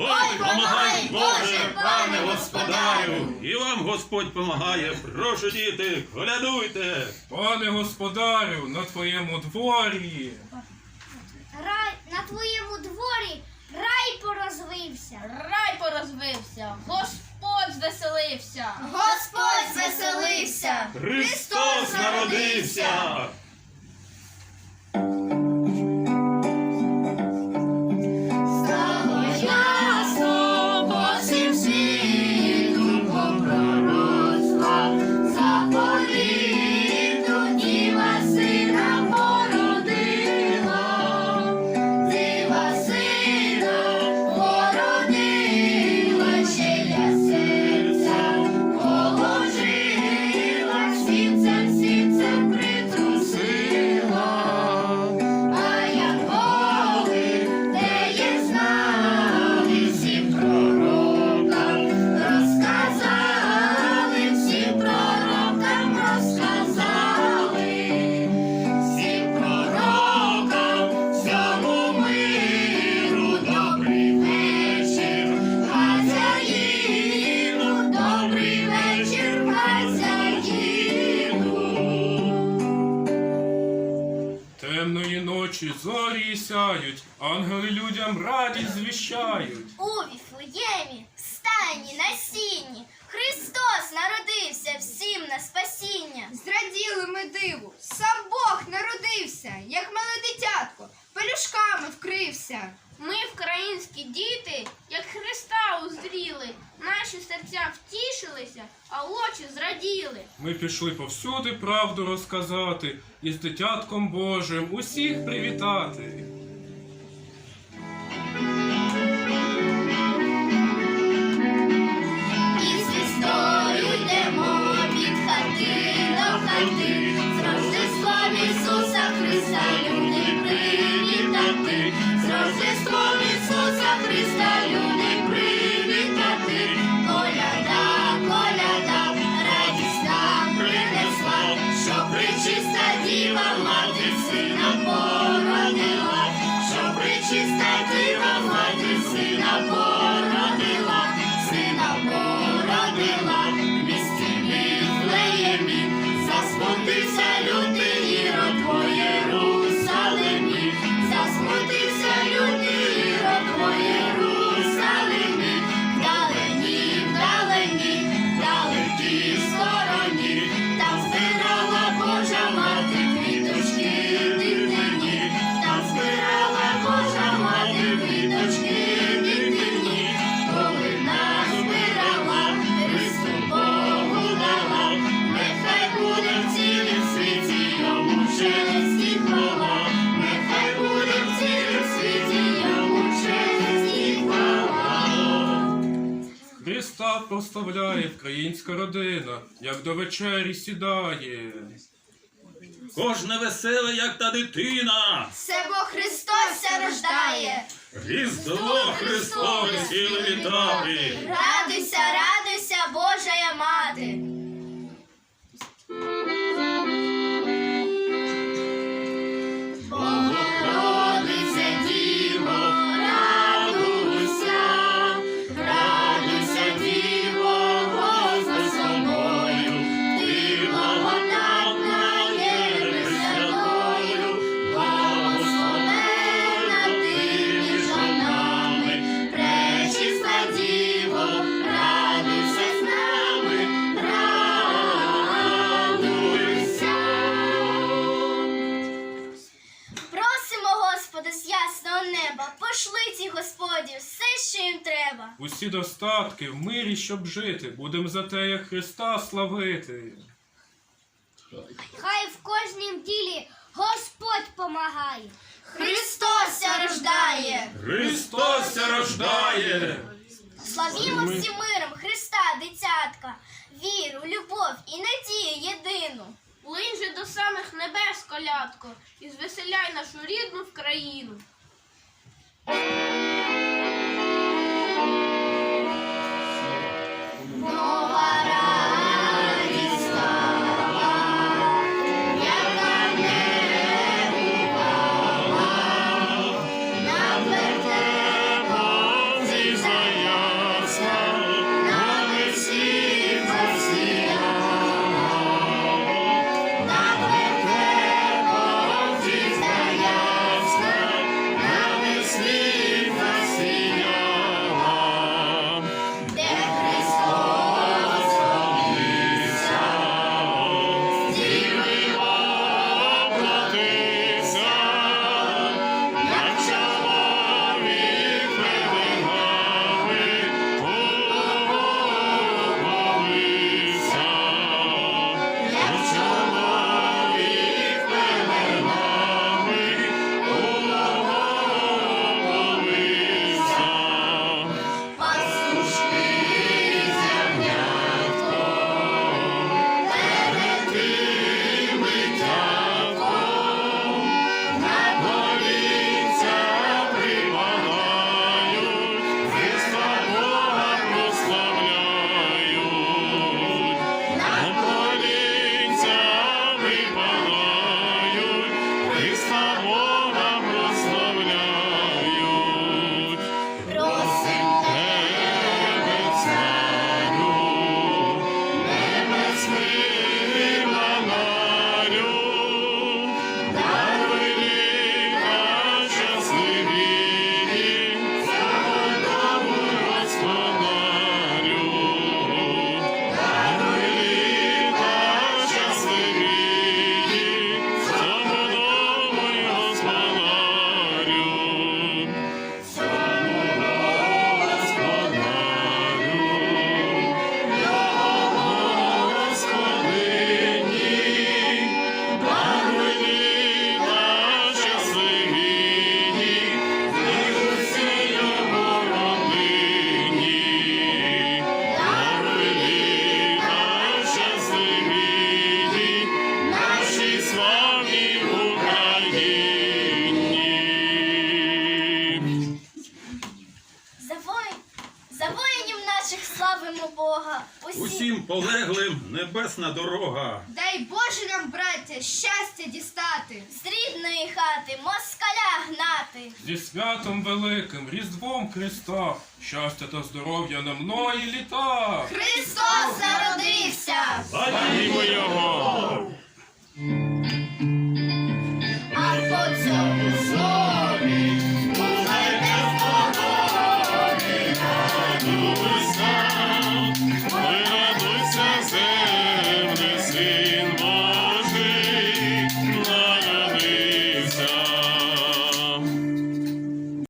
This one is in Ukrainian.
Ой, помагай, Боже, пане господарю! І вам Господь помагає. Прошу, діти, колядуйте. Пане господарю, на твоєму дворі. Рай на твоєму дворі рай порозлився. Рай порозвився, Господь звеселився. Господь звеселився. Христос народився! Зорі сяють, ангели людям радість звіщають. У Віфлеємі, в стайні на сіні, Христос народився всім на спасіння. Зраділи ми диву, сам Бог народився, як мале дитятко, пелюшками вкрився. Ми, в діти, Ми пішли повсюди правду розказати і з дитятком Божим усіх привітати. Христа люди привітати, з Рождеством Ісуса Христа Христа прославляє українська родина, як до вечері сідає. Кожне веселе, як та дитина. Все бо Христос ся рождає. Різдво Христове сіли вітати. Радуйся, радуйся, Божая мати. Треба. Усі достатки в мирі, щоб жити, будем за те, як Христа славити. Хай в кожнім ділі Господь помагає. Христос рождає. Христос рождає. Славімо всім миром Христа, дитятка, віру, любов і надію єдину. Линь же до самих небес, колядко, і звеселяй нашу рідну в країну. Бога. Усі Усім полеглим небесна дорога. Дай Боже нам, браття, щастя дістати. з рідної хати москаля гнати. Зі святом великим, Різдвом Христа, щастя та здоров'я на многі літа. Христос народився! Славімо його!